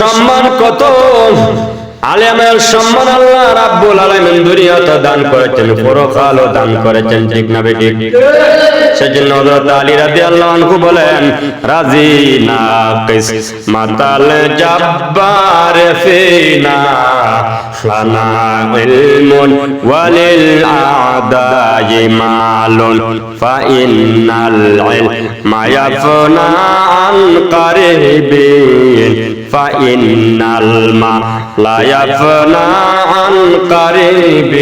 সম্মান কত? আলেমের সম্মান আল্লাহ রাব্বুল আলামিন দুনিয়াতে দান করেছেন, পরকালও দান করেছেন, ঠিক না বেটি সেজন্য হযরত আলী রাদিয়াল্লাহু আনহু বলেন, রাজি না কিস মাতাল জাব্বার ফিনা ফানা ইলমুন ওয়ালিল আদাই মালুন ফা ইন্নাল ইলমা ইয়াফনা আন কারিবিন فإن الماء يفنى عن قريب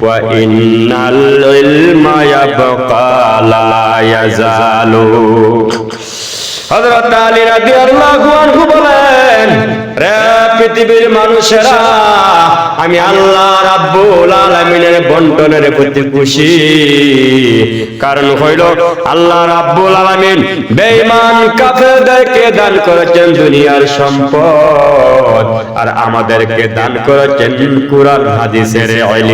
وإن العلم يبقى لا يزال حضرت علی رضی اللہ পৃথিবীর মানুষেরা, আমি আল্লাহ রাব্বুল আলামিনের বন্টনের প্রতি খুশি। কারণ হইল আল্লাহ রাব্বুল আলামিন বেঈমান কাফেরদেরকে দান করেছেন দুনিয়ার সম্পদ, আর আমাদেরকে দান করেছেন কুরআন, হাদিসের ইলম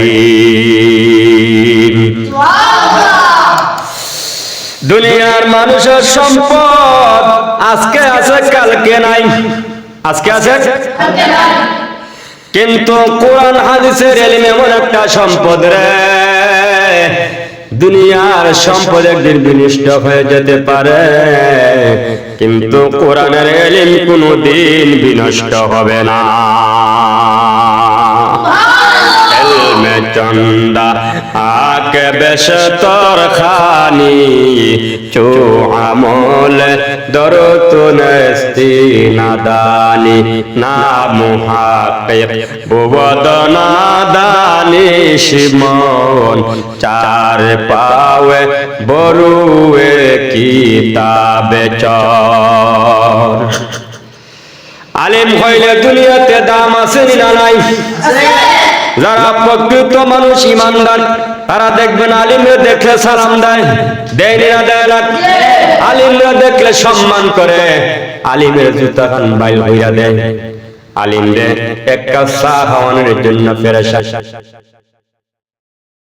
দুনিয়ার মানুষের সম্পদ আজকে আছে, কালকে নাই। আজকে আছে? কিন্তু কোরআন হাদিসের এলিম এমন একটা সম্পদ রে, দুনিয়ার সম্পদ একদিন বিনষ্ট হয়ে যেতে পারে। কিন্তু কোরআনের এলিম কোনোদিন বিনষ্ট হবে না। চন্দা আকে বেশ তর খানি চো আমল দরতুনস্তি নাদানি না মুহাকিক বুবদ নাদানি শিমন চার পাওয়ে বরুয়ে কিতাবে চর। আলিম হইলে দুনিয়াতে দাম আছে না নাই? যারা প্রকৃত মানুষ ইমানদার তারা দেখবেন আলিমরা দেখলে সালাম দেয় দেয় দেয় না আলিমরা দেখলে সম্মান করে, আলিমের জুতা খান বাইল হইয়া দেয়। আলিমরে এক কাপ চা খাওয়ানোর জন্য ফেরেশা